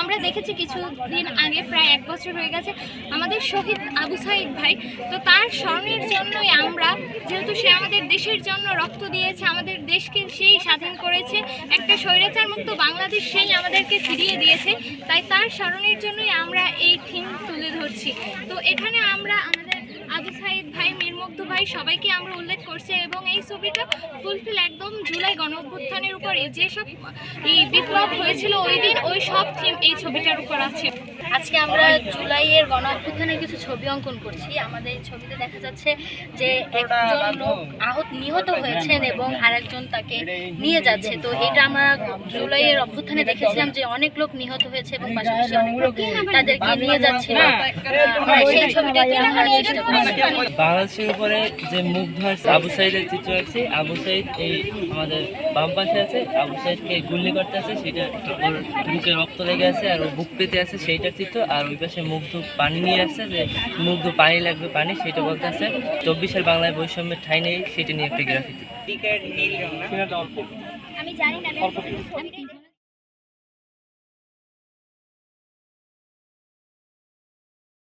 আমরা দেখেছি কিছুদিন আগে, প্রায় এক বছর হয়ে গেছে, আমাদের শহীদ আবু সাইদ ভাই। তো তার স্মরণের জন্যই আমরা, যেহেতু সে আমাদের দেশের জন্য রক্ত দিয়েছে, আমাদের দেশকে সেই স্বাধীন করেছে, একটা স্বৈরাচার মুক্ত বাংলাদেশ সেই আমাদেরকে ফিরিয়ে দিয়েছে, তাই তার স্মরণের জন্যই আমরা এই থিম তুলে ধরছি। তো এখানে আমরা আমাদের মীরমুগ্ধ ভাই সবাইকে আমরা উল্লেখ করছি এবং এই ছবিটা ফুলফিল একদম জুলাই গণ অভ্যুত্থানের এই যেসব এই বিপ্লব হয়েছিল ওই দিন ওই সব থিম এই ছবিটার উপর আছে। আজকে আমরা জুলাইয়ের গণ অভ্যুত্থানের কিছু ছবি অঙ্কন করছি। আমাদের এই ছবিতে দেখা যাচ্ছে যে একজন লোক আহত নিহত হয়েছেন এবং আরেকজন তাকে নিয়ে যাচ্ছে। তো এটা আমরা জুলাইয়ের অভ্যুত্থানে দেখেছিলাম যে অনেক লোক নিহত হয়েছে এবং পাশাপাশি অনেক লোক তাদেরকে নিয়ে যাচ্ছিল সেই চেষ্টা করছি। বাংলাদেশের উপরে যে মুগ্ধ আছে আবু সাইদের চিত্র আছে আবু সাইদ এই আমাদের বাম পাশে আছে আবু সাইদকে গুল্লি করতে আছে সেটা ওর বুকে রক্ত লেগে আছে আর ও বুক পেতে আছে সেইটার চিত্র আর ওই পাশে মুগ্ধ পানি নিয়ে আসছে যে মুগ্ধ পানি লাগবে পানি সেটা বলতে আছে। চব্বিশের বাংলায় বৈষম্যের ঠাই নেই সেটা নিয়ে একটা গ্রাফিতি আমি জানি না আমি